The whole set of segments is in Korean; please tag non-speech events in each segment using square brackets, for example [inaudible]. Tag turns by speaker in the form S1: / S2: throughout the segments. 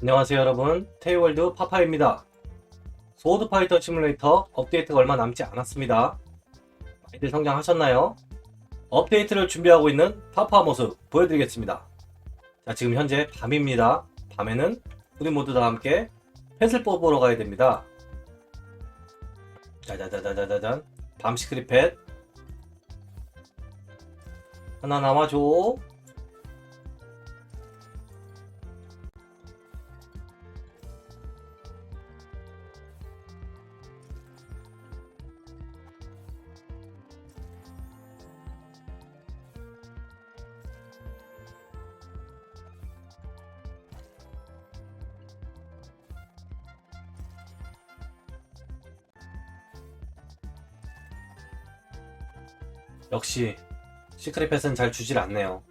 S1: 안녕하세요 여러분. 테이월드 파파입니다. 소드 파이터 시뮬레이터 업데이트가 얼마 남지 않았습니다. 많이들 성장하셨나요? 업데이트를 준비하고 있는 파파 모습 보여드리겠습니다. 자 지금 현재 밤입니다. 밤에는 우리 모두 다 함께 펫을 뽑으러 가야 됩니다. 짜자자자자잔. 밤 시크릿 펫. 하나 남아줘 역시 시크릿 펫은 잘 주질 않네요.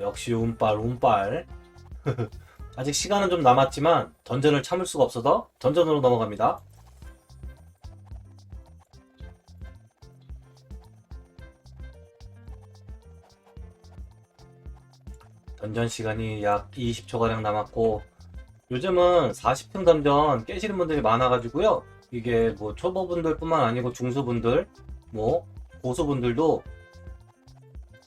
S1: 역시 운빨 운빨 [laughs] 아직 시간은 좀 남았지만 던전을 참을 수가 없어서 던전으로 넘어갑니다. 던전 시간이 약 20초가량 남았고 요즘은 40분 던전 깨시는 분들이 많아가지고요. 이게 뭐 초보분들 뿐만 아니고 중수분들, 뭐 고수분들도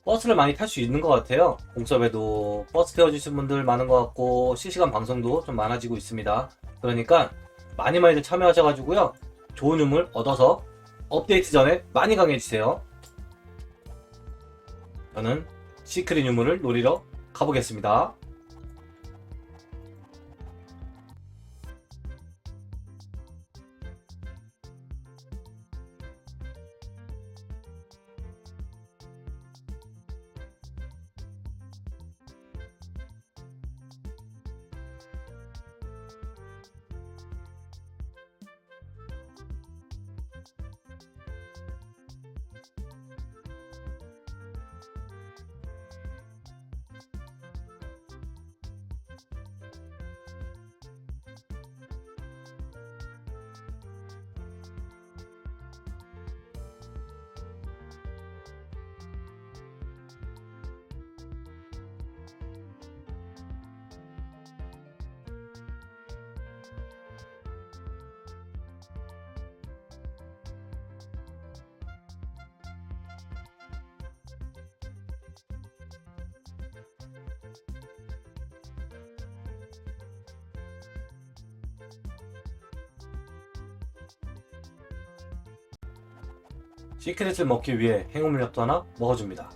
S1: 버스를 많이 탈 수 있는 것 같아요. 공섭에도 버스 태워주신 분들 많은 것 같고 실시간 방송도 좀 많아지고 있습니다. 그러니까 많이 많이들 참여하셔가지고요. 좋은 유물 얻어서 업데이트 전에 많이 강해지세요. 저는 시크릿 유물을 노리러 가보겠습니다. 시크릿을 먹기 위해 행운물약도 하나 먹어줍니다.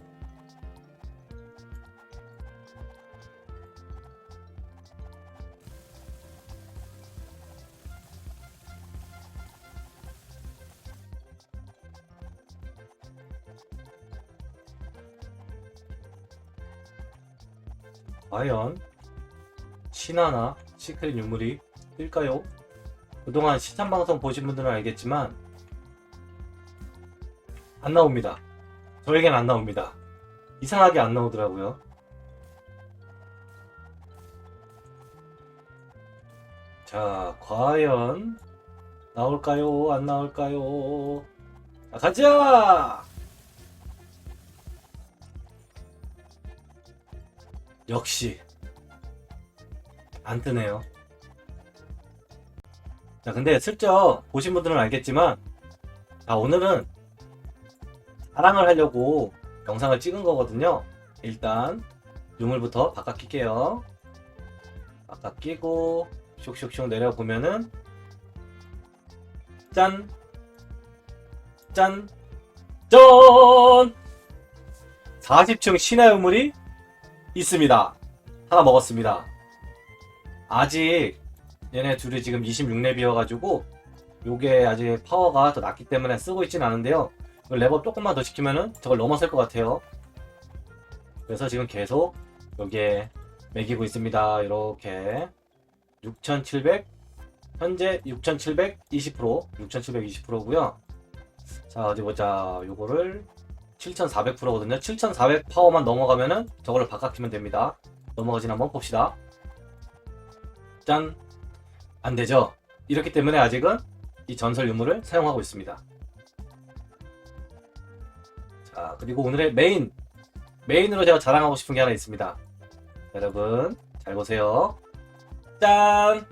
S1: 과연 신하나 시크릿 유물이 뜰까요? 그동안 시참 방송 보신 분들은 알겠지만 안 나옵니다. 저에겐 안 나옵니다. 이상하게 안 나오더라고요. 자, 과연 나올까요? 안 나올까요? 자, 가자! 역시 안 뜨네요. 자, 근데 슬쩍 보신 분들은 알겠지만 자, 오늘은 자랑을 하려고 영상을 찍은 거거든요. 일단 유물부터 바깥 낄게요. 바깥 끼고 슉슉슉 내려보면은 짠! 짠! 짠! 40층 신화 유물이 있습니다. 하나 먹었습니다. 아직 얘네 둘이 지금 26렙이어가지고 요게 아직 파워가 더 낮기 때문에 쓰고 있진 않은데요. 레버 조금만 더 시키면은 저걸 넘어설 것 같아요. 그래서 지금 계속 여기에 매기고 있습니다. 이렇게 6,700 현재 6,720% 6,720%고요. 자 어디 보자. 요거를 7,400%거든요. 7,400 파워만 넘어가면은 저거를 바꿔키면 됩니다. 넘어가진 한번 봅시다. 짠! 안 되죠? 이렇기 때문에 아직은 이 전설 유물을 사용하고 있습니다. 자, 그리고 오늘의 메인 메인으로 제가 자랑하고 싶은 게 하나 있습니다. 여러분, 잘 보세요. 짠!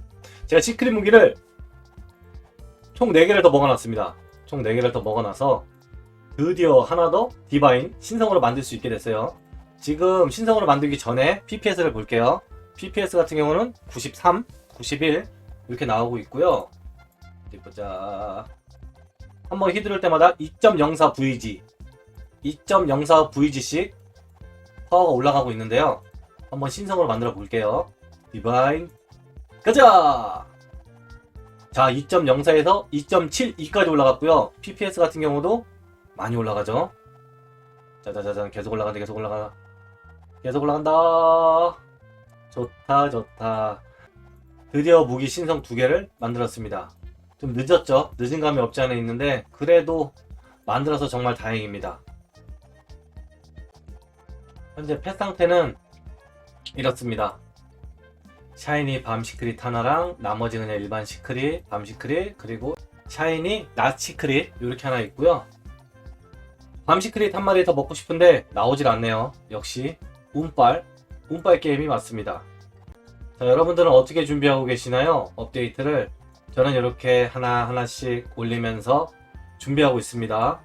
S1: 제가 시크릿 무기를 총 4개를 더 먹어놨습니다. 총 4개를 더 먹어놔서 드디어 하나 더 디바인 신성으로 만들 수 있게 됐어요. 지금 신성으로 만들기 전에 PPS를 볼게요. PPS 같은 경우는 93, 91 이렇게 나오고 있고요. 보자. 한번 휘두를 때마다 2.04 VG, 2.04 VG씩 파워가 올라가고 있는데요. 한번 신성으로 만들어 볼게요. 디바인 가자! 자, 2.04에서 2.72까지 올라갔고요. PPS 같은 경우도 많이 올라가죠. 짜자자잔 계속 올라간다 계속 올라가 계속 올라간다 좋다 좋다 드디어 무기 신성 두 개를 만들었습니다 좀 늦었죠 늦은 감이 없지 않아 있는데 그래도 만들어서 정말 다행입니다 현재 펫 상태는 이렇습니다 샤이니 밤 시크릿 하나랑 나머지 그냥 일반 시크릿 밤 시크릿 그리고 샤이니 낮 시크릿 이렇게 하나 있고요 밤 시크릿 한 마리 더 먹고 싶은데 나오질 않네요. 역시 운빨, 운빨 게임이 맞습니다. 자, 여러분들은 어떻게 준비하고 계시나요? 업데이트를 저는 이렇게 하나하나씩 올리면서 준비하고 있습니다.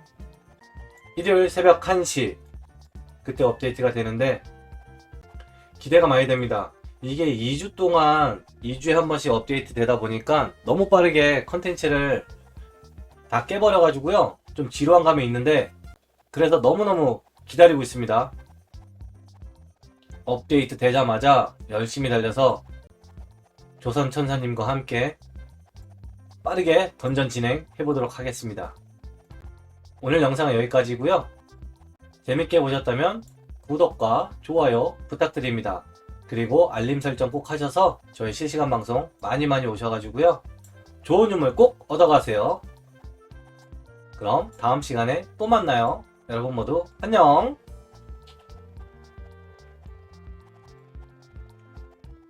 S1: 일요일 새벽 1시 그때 업데이트가 되는데 기대가 많이 됩니다. 이게 2주 동안 2주에 한 번씩 업데이트 되다 보니까 너무 빠르게 컨텐츠를 다 깨버려 가지고요. 좀 지루한 감이 있는데 그래서 너무너무 기다리고 있습니다. 업데이트 되자마자 열심히 달려서 조선 천사님과 함께 빠르게 던전 진행 해보도록 하겠습니다. 오늘 영상은 여기까지고요. 재밌게 보셨다면 구독과 좋아요 부탁드립니다. 그리고 알림 설정 꼭 하셔서 저희 실시간 방송 많이 많이 오셔가지고요. 좋은 유물 꼭 얻어가세요. 그럼 다음 시간에 또 만나요. 여러분 모두 안녕!